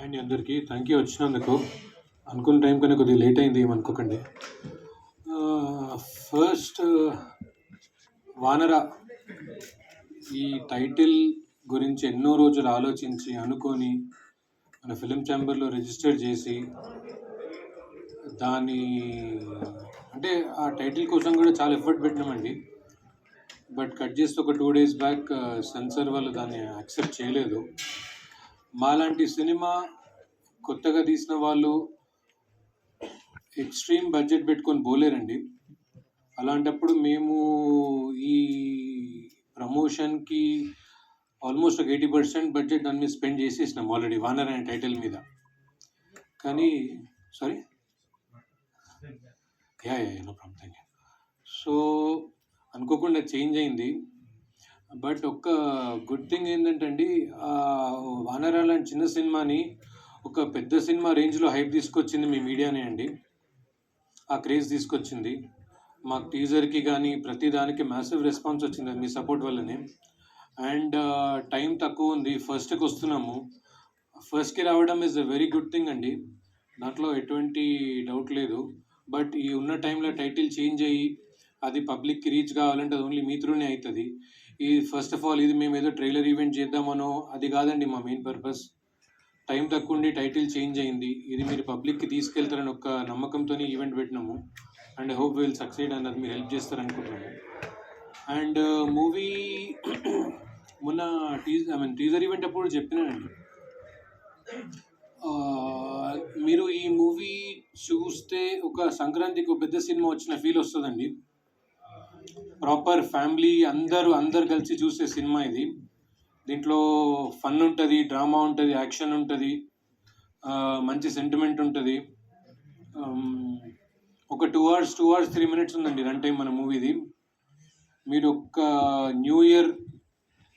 And అందరికీ thank you వచ్చినందుకు. అనుకున్న టైం కన్నా కొద్దిగా లేట్ అయింది ఏమనుకోకండి ఫస్ట్ వానర. ఈ టైటిల్ గురించి ఎన్నో రోజులు ఆలోచించి అనుకొని మన ఫిలిం ఛాంబర్లో రిజిస్టర్ చేసి దాని అంటే ఆ టైటిల్ కోసం కూడా చాలా ఎఫర్ట్ పెట్టినామండి. బట్ కట్ చేస్తే ఒక టూ డేస్ బ్యాక్ సెన్సర్ వాళ్ళు దాన్ని యాక్సెప్ట్ చేయలేదు. మాలాంటి సినిమా కొత్తగా తీసిన వాళ్ళు ఎక్స్ట్రీమ్ బడ్జెట్ పెట్టుకొని పోలేరండి. అలాంటప్పుడు మేము ఈ ప్రమోషన్కి ఆల్మోస్ట్ ఒక ఎయిటీ పర్సెంట్ బడ్జెట్ దాని మీద స్పెండ్ చేసేసినాం ఆల్రెడీ వానర్ అనే టైటిల్ మీద. కానీ sorry? Yeah yeah no problem thank you so అనుకోకుండా చేంజ్ అయింది. బట్ ఒక్క గుడ్ థింగ్ ఏంటంటే అండి వానర చిన్న సినిమాని ఒక పెద్ద సినిమా రేంజ్లో హైప్ తీసుకొచ్చింది మీ మీడియానే అండి. ఆ క్రేజ్ తీసుకొచ్చింది. మాకు టీజర్కి కానీ ప్రతి దానికి మ్యాసివ్ రెస్పాన్స్ వచ్చింది మీ సపోర్ట్ వల్లనే. అండ్ టైం తక్కువ ఉంది ఫస్ట్కి వస్తున్నాము. ఫస్ట్కి రావడం is a very good thing అండి. దాంట్లో ఎటువంటి డౌట్ లేదు. బట్ ఈ ఉన్న టైంలో టైటిల్ చేంజ్ అయ్యి అది పబ్లిక్కి రీచ్ కావాలంటే అది ఓన్లీ మీ త్రూనే అవుతుంది ఈ ఫస్ట్ ఆఫ్ ఆల్ ఇది మేము ఏదో ట్రైలర్ ఈవెంట్ చేద్దామనో అది కాదండి మా మెయిన్ పర్పస్ టైం తక్కువ ఉండి టైటిల్ చేంజ్ అయింది. ఇది మీరు పబ్లిక్కి తీసుకెళ్తారని ఒక నమ్మకంతో ఈవెంట్ పెట్టినాము. అండ్ హోప్ విల్ సక్సీడ్ అన్నది మీరు హెల్ప్ చేస్తారనుకుంటున్నాము. అండ్ మూవీ uh, మొన్న tease I mean teaser event అప్పుడు చెప్పినానండి. Uh, మీరు ఈ మూవీ చూస్తే ఒక సంక్రాంతికి ఒక పెద్ద సినిమా వచ్చిన ఫీల్ వస్తుందండి. ప్రాపర్ ఫ్యామిలీ అందరూ అందరు కలిసి చూసే సినిమా ఇది. దీంట్లో ఫన్ ఉంటుంది డ్రామా ఉంటుంది యాక్షన్ ఉంటుంది మంచి సెంటిమెంట్ ఉంటుంది. ఒక two hours two hours three minutes ఉందండి రన్ టైం మన మూవీది మీరు ఒక న్యూ ఇయర్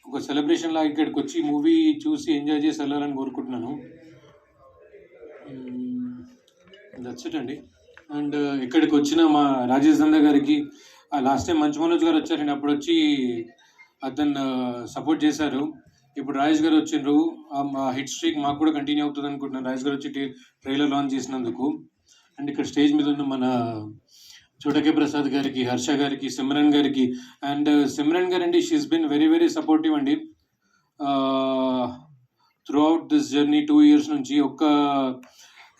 ఒక సెలబ్రేషన్ లాగా ఇక్కడికి వచ్చి మూవీ చూసి ఎంజాయ్ చేసి వెళ్ళాలని కోరుకుంటున్నాను. దట్స్ ఇట్ అండి. అండ్ ఇక్కడికి వచ్చిన మా రాజేష్ దందా గారికి లాస్ట్ టైం మంచు మనోజ్ గారు వచ్చారండి అప్పుడు వచ్చి అతను సపోర్ట్ చేశారు. ఇప్పుడు రాజేష్ గారు వచ్చిండ్రు. ఆ హిట్ స్ట్రీక్ మాకు కూడా కంటిన్యూ అవుతుంది అనుకుంటున్నాను. రాజేష్ గారు వచ్చి ట్రైలర్ లాంచ్ చేసినందుకు. అండ్ ఇక్కడ స్టేజ్ మీద ఉన్న మన చోటకే ప్రసాద్ గారికి హర్ష గారికి సిమ్రన్ గారికి అండ్ సిమ్రన్ గారు అండి she's been very very supportive అండి. Throughout this journey two years నుంచి ఒక్క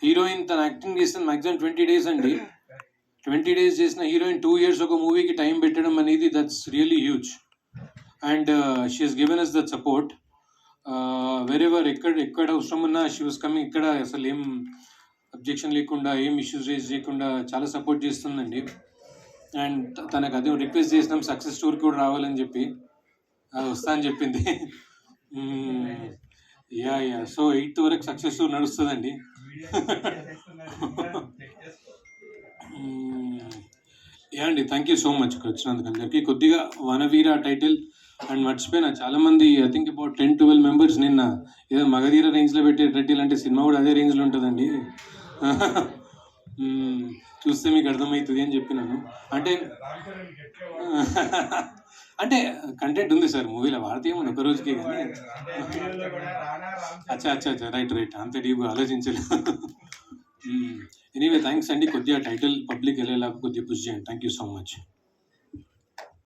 హీరోయిన్ తన యాక్టింగ్ చేసిన మ్యాక్సిమం ట్వంటీ డేస్ అండి. ట్వంటీ డేస్ చేసిన హీరోయిన్ టూ ఇయర్స్ ఒక మూవీకి టైం పెట్టడం అనేది that's really huge and she's given us that support wherever ఎక్కడ ఎక్కడ అవసరం ఉన్నా షీ వాస్ కమింగ్ ఇక్కడ అసలు ఏం అబ్జెక్షన్ లేకుండా ఏం ఇష్యూస్ రేజ్ చేయకుండా చాలా సపోర్ట్ చేస్తుందండి. అండ్ తనకు అదే రిక్వెస్ట్ చేసినాం సక్సెస్ స్టోర్ కూడా రావాలని చెప్పి. అది వస్తా అని చెప్పింది. యా యా సో ఎయిత్ వరకు సక్సెస్ టూర్ నడుస్తుందండి. యా అండి థ్యాంక్ యూ సో మచ్ వచ్చినందుకు అందరికీ కొద్దిగా వనవీర టైటిల్ అండ్ మర్చిపోయినా చాలా మంది I think about ten twelve members నిన్న ఏదో మగధీర రేంజ్లో పెట్టే టైటిల్ అంటే సినిమా కూడా అదే రేంజ్లో ఉంటుందండి. Hmm, చూస్తే మీకు అర్థమవుతుంది అని చెప్పినాను. అంటే అంటే కంటెంట్ ఉంది సార్ మూవీలో వాడితే ఏమో ఒక రోజుకి కానీ. అచ్చా అచ్చా అచ్చా రైట్ రైట్ అంత డీప్ ఆలోచించలేదు. Hmm. ఎనీవే థ్యాంక్స్ అండి కొద్దిగా టైటిల్ పబ్లిక్ వెళ్ళేలా కొద్దిగా పుష్ చేయండి థ్యాంక్ యూ సో మచ్